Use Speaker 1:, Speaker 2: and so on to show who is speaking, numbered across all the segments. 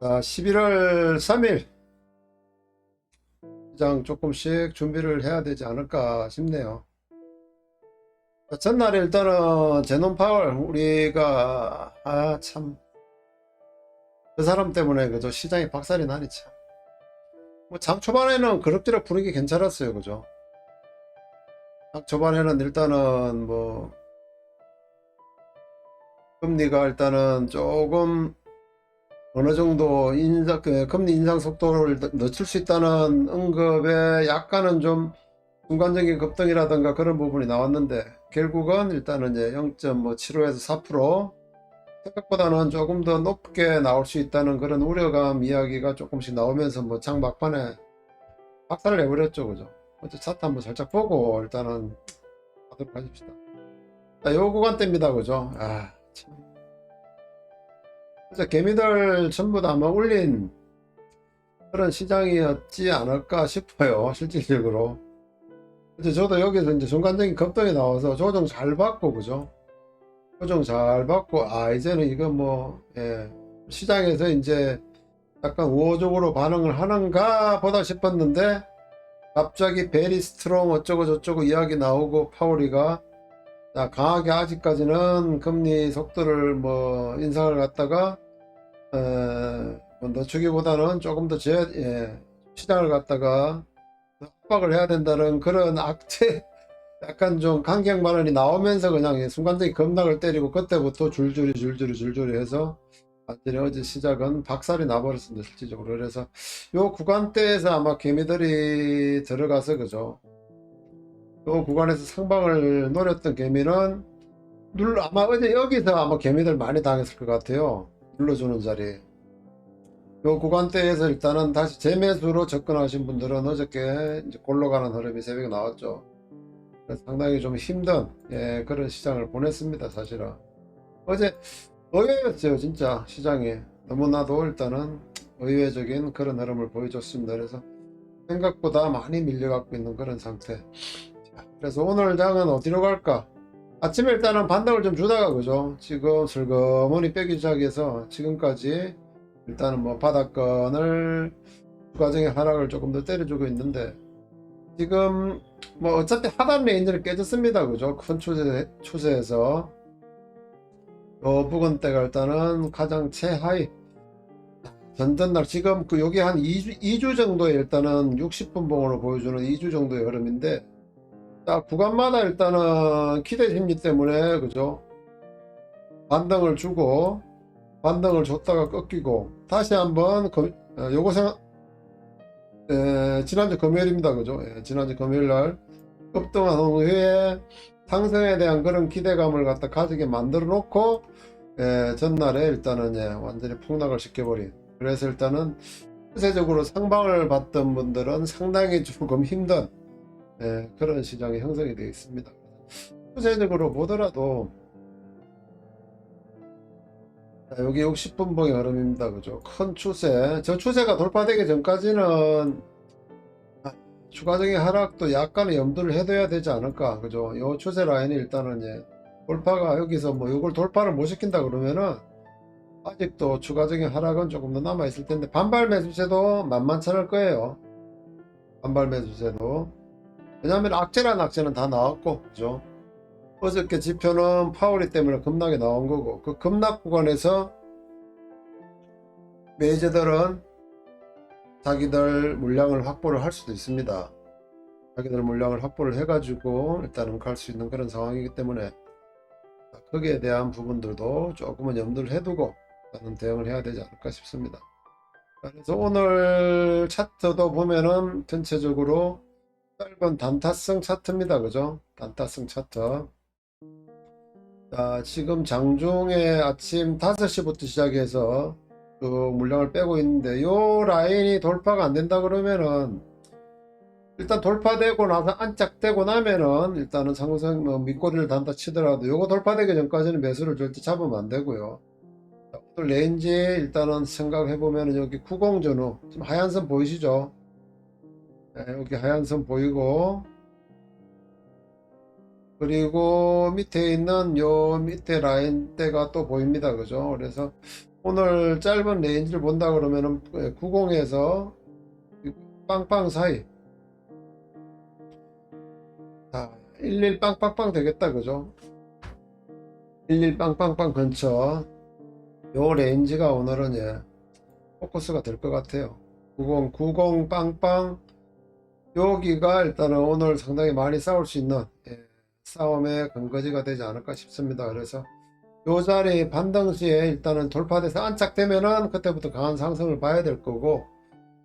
Speaker 1: 자, 11월 3일 시장 조금씩 준비를 해야 되지 않을까 싶네요. 자, 전날에 일단은 제논 파월 우리가 아 참 그 사람 때문에 그저 시장이 박살이 나니 참. 뭐장 초반에는 그럭저럭 분위기 괜찮았어요, 그죠? 장 초반에는 일단은 뭐 금리가 일단은 조금 어느 정도 인상, 그 금리 인상 속도를 늦- 늦출 수 있다는 언급에 약간은 좀 순간적인 급등이라든가 그런 부분이 나왔는데 결국은 일단은 이제 0.75에서 4% 생각보다는 조금 더 높게 나올 수 있다는 그런 우려감 이야기가 조금씩 나오면서 뭐 장 막판에 박살을 내버렸죠, 그죠? 어째 차트 한번 살짝 보고 일단은 하도록 하십시다. 자, 요 구간대입니다, 그죠? 아, 참. 그래서 개미들 전부 다 아마 올린 그런 시장이었지 않을까 싶어요. 실질적으로. 그래서 저도 여기서 이제 순간적인 급등이 나와서 조정 잘 받고, 그죠? 조정 잘 받고, 아, 이제는 이거 뭐, 예, 시장에서 이제 약간 우호적으로 반응을 하는가 보다 싶었는데, 갑자기 베리 스트롱 어쩌고 저쩌고 이야기 나오고, 파워리가 자, 강하게 아직까지는 금리 속도를 뭐 인상을 갖다가 에, 뭐 늦추기보다는 조금 더 제, 예, 시장을 갖다가 압박을 해야 된다는 그런 악재 약간 좀 강경 발언이 나오면서 그냥 예, 순간적인 급락을 때리고 그때부터 줄줄이 줄줄이 줄줄이 해서 완전히 어제 시작은 박살이 나버렸습니다 실질적으로. 그래서 요 구간대에서 아마 개미들이 들어가서 그죠 요 구간에서 상방을 노렸던 개미는 눌러 아마 어제 여기서 아마 개미들 많이 당했을 것 같아요. 눌러주는 자리. 요 구간대에서 일단은 다시 재매수로 접근하신 분들은 어저께 이제 골로 가는 흐름이 새벽에 나왔죠. 상당히 좀 힘든 예, 그런 시장을 보냈습니다. 사실은 어제 의외였어요. 진짜 시장이 너무나도 일단은 의외적인 그런 흐름을 보여줬습니다. 그래서 생각보다 많이 밀려갖고 있는 그런 상태. 그래서 오늘 장은 어디로 갈까? 아침에 일단은 반등을 좀 주다가 그죠? 지금 슬그머니 빼기 시작해서 지금까지 일단은 뭐 바닥권을 추가적인 하락을 조금 더 때려주고 있는데 지금 뭐 어차피 하단 레인지를 깨졌습니다 그죠? 큰 추세, 추세에서 요 부근대가 일단은 가장 최하위 전전날 지금 그 여기 한 2주, 2주 정도의 일단은 60분 봉으로 보여주는 2주 정도의 흐름인데 자, 구간마다 일단은 기대 심리 때문에 그죠? 반등을 주고 반등을 줬다가 꺾이고 다시 한번 금- 어, 요거 생각 에, 지난주 금요일입니다. 그죠? 예, 지난주 금요일 날 급등한 후에 상승에 대한 그런 기대감을 갖다 가지게 만들어 놓고 예, 전날에 일단은 예, 완전히 폭락을 시켜버린 그래서 일단은 추세적으로 상방을 받던 분들은 상당히 조금 힘든 예, 그런 시장이 형성이 되어 있습니다. 추세적으로 보더라도 자, 여기 60분봉의 흐름입니다. 그죠? 큰 추세. 저 추세가 돌파되기 전까지는 아, 추가적인 하락도 약간의 염두를 해둬야 되지 않을까. 그죠? 요 추세 라인이 일단은 이제 돌파가 여기서 뭐 이걸 돌파를 못 시킨다 그러면은 아직도 추가적인 하락은 조금 더 남아 있을 텐데 반발 매수세도 만만치 않을 거예요. 반발 매수세도. 왜냐하면 악재란 악재는 다 나왔고, 그죠? 어저께 지표는 파워리 때문에 급락이 나온 거고, 그 급락 구간에서 매제들은 자기들 물량을 확보를 할 수도 있습니다. 자기들 물량을 확보를 해 가지고 일단은 갈 수 있는 그런 상황이기 때문에 거기에 대한 부분들도 조금은 염두를 해두고 나는 대응을 해야 되지 않을까 싶습니다. 그래서 오늘 차트도 보면은 전체적으로 짧은 단타성 차트입니다. 그죠? 단타성 차트. 자, 지금 장중에 아침 5시부터 시작해서 그 물량을 빼고 있는데 요 라인이 돌파가 안 된다 그러면은 일단 돌파되고 나서 안짝되고 나면은 일단은 상승 뭐 밑꼬리를 단다 치더라도 요거 돌파되기 전까지는 매수를 절대 잡으면 안 되고요. 자, 오늘 레인지 일단은 생각해 보면은 여기 90 전후 지금 하얀 선 보이시죠? 네, 여기 하얀 선 보이고 그리고 밑에 있는 요 밑에 라인대가 또 보입니다. 그죠? 그래서 오늘 짧은 레인지를 본다 그러면은 90에서 빵빵 사이 자, 11 빵빵빵 되겠다. 그죠? 11 빵빵빵 근처 요 레인지가 오늘은 예 포커스가 될 것 같아요. 90 90 빵빵 여기가 일단은 오늘 상당히 많이 싸울 수 있는 예, 싸움의 근거지가 되지 않을까 싶습니다. 그래서 요 자리 반등 시에 일단은 돌파돼서 안착되면은 그때부터 강한 상승을 봐야 될 거고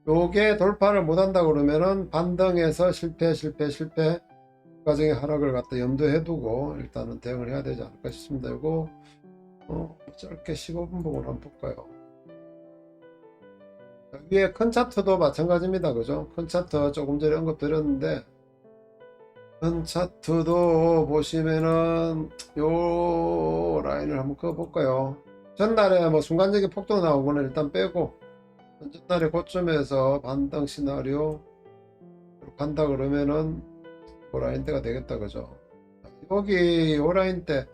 Speaker 1: 요게 돌파를 못한다 그러면은 반등에서 실패 실패 실패 과정의 하락을 갖다 염두에 두고 일단은 대응을 해야 되지 않을까 싶습니다. 이거 어, 짧게 15분 보고 한번 볼까요? 자, 위에 큰 차트도 마찬가지입니다. 그죠? 큰 차트 조금 전에 언급드렸는데 큰 차트도 보시면은 요 라인을 한번 그어볼까요? 전날에 뭐 순간적인 폭도 나오고는 일단 빼고 전날에 고점에서 반등 시나리오 간다 그러면은 그 라인대가 되겠다 그죠? 여기 요 라인대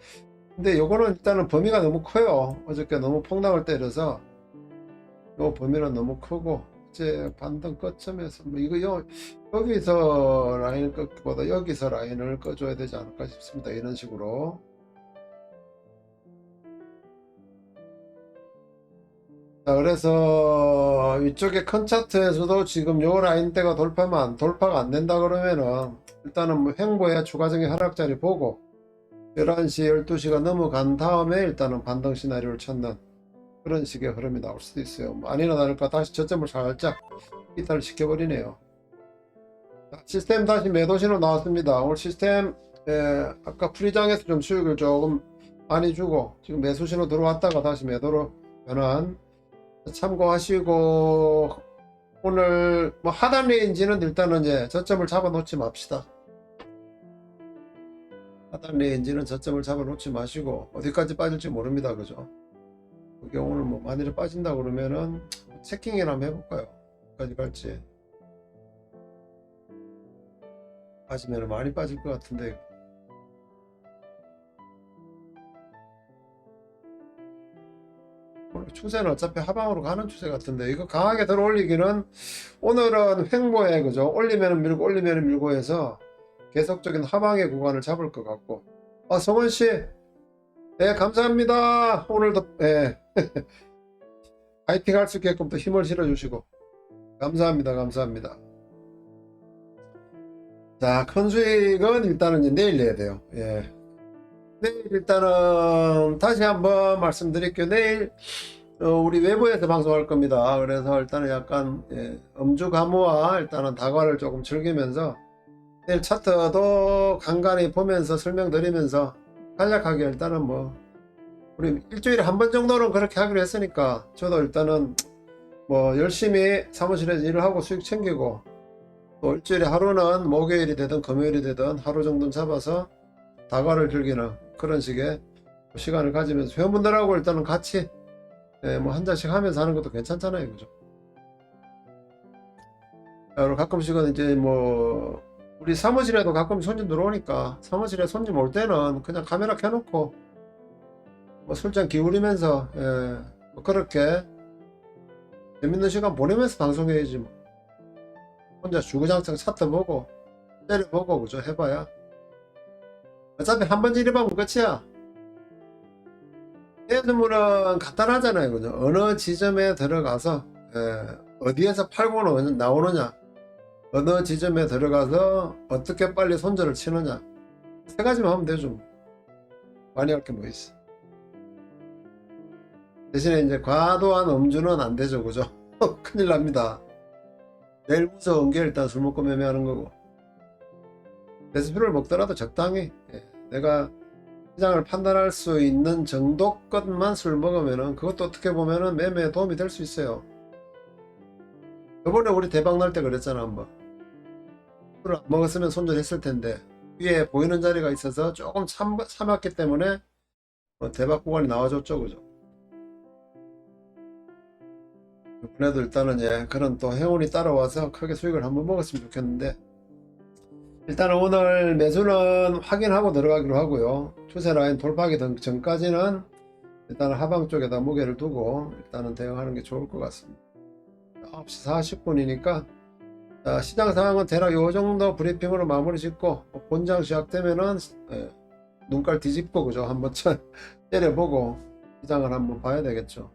Speaker 1: 근데 요거는 일단은 범위가 너무 커요. 어저께 너무 폭락을 때려서 요 범위는 너무 크고 이제 반등 거점에서 뭐 이거 요, 여기서 라인 꺾기보다 여기서 라인을 꺼줘야 되지 않을까 싶습니다. 이런 식으로 자 그래서 이쪽에 큰 차트에서도 지금 요 라인대가 돌파만 돌파가 안 된다 그러면은 일단은 뭐 횡보의 추가적인 하락자리 보고 11시 12시가 넘어간 다음에 일단은 반등 시나리오를 찾는 그런 식의 흐름이 나올 수도 있어요. 뭐 아니나 다를까 다시 저점을 살짝 이탈을 시켜버리네요. 자, 시스템 다시 매도 신호 나왔습니다. 오늘 시스템 예, 아까 프리장에서 좀 수익을 조금 많이 주고 지금 매수 신호 들어왔다가 다시 매도로 변한 참고하시고 오늘 뭐 하단 레인지는 일단은 이제 저점을 잡아 놓지 맙시다. 하단 레인지는 저점을 잡아 놓지 마시고 어디까지 빠질지 모릅니다. 그죠? 그게 오늘 뭐 만일에 빠진다 그러면은 체킹이나 한번 해볼까요? 어디까지 갈지. 빠지면 많이 빠질 것 같은데. 추세는 어차피 하방으로 가는 추세 같은데 이거 강하게 들어 올리기는 오늘은 횡보에 그죠? 올리면 밀고 올리면 밀고 해서 계속적인 하방의 구간을 잡을 것 같고. 아 성원 씨 네, 감사합니다. 오늘도, 예. 파이팅 할 수 있게끔 또 힘을 실어 주시고. 감사합니다. 감사합니다. 자, 큰 수익은 일단은 내일 내야 돼요. 예. 내일 일단은 다시 한번 말씀드릴게요. 내일, 어, 우리 외부에서 방송할 겁니다. 그래서 일단은 약간, 예, 음주 가무와 일단은 다과를 조금 즐기면서 내일 차트도 간간히 보면서 설명드리면서 간략하게 일단은 뭐 우리 일주일에 한 번 정도는 그렇게 하기로 했으니까 저도 일단은 뭐 열심히 사무실에서 일을 하고 수익 챙기고 또 일주일에 하루는 목요일이 되든 금요일이 되든 하루 정도는 잡아서 다과를 즐기는 그런 식의 시간을 가지면서 회원분들하고 일단은 같이 예, 뭐한 잔씩 하면서 하는 것도 괜찮잖아요 그죠? 가끔씩은 이제 뭐 우리 사무실에도 가끔 손님 들어오니까 사무실에 손님 올 때는 그냥 카메라 켜놓고 뭐 술잔 기울이면서 예, 뭐 그렇게 재밌는 시간 보내면서 방송해야지 뭐. 혼자 주구장창 차트 보고 때려보고 그죠 해봐야. 어차피 한번 진입하면 끝이야. 예술물은 간단하잖아요. 그죠? 어느 지점에 들어가서 예, 어디에서 팔고 나오느냐 어느 지점에 들어가서 어떻게 빨리 손절을 치느냐. 세 가지만 하면 되죠. 뭐. 많이 할 게 뭐 있어. 대신에 이제 과도한 음주는 안 되죠. 그죠? 큰일 납니다. 제일 무서운 게 일단 술 먹고 매매하는 거고. 데스피를 먹더라도 적당히. 예, 내가 시장을 판단할 수 있는 정도 것만 술 먹으면은 그것도 어떻게 보면은 매매에 도움이 될 수 있어요. 저번에 우리 대박 날 때 그랬잖아 한번. 술을 안 먹었으면 손절했을 텐데 위에 보이는 자리가 있어서 조금 참, 참았기 때문에 뭐 대박 구간이 나와줬죠 그죠 이번에도 일단은 예 그런 또 행운이 따라와서 크게 수익을 한번 먹었으면 좋겠는데 일단은 오늘 매수는 확인하고 들어가기로 하고요. 추세 라인 돌파하기 전- 전까지는 일단은 하방 쪽에다 무게를 두고 일단은 대응하는 게 좋을 것 같습니다. 9시 40분이니까 시장 상황은 대략 요 정도 브리핑으로 마무리 짓고 본장 시작되면은 예, 눈깔 뒤집고 그죠 한번 쳐- 때려보고 시장을 한번 봐야 되겠죠.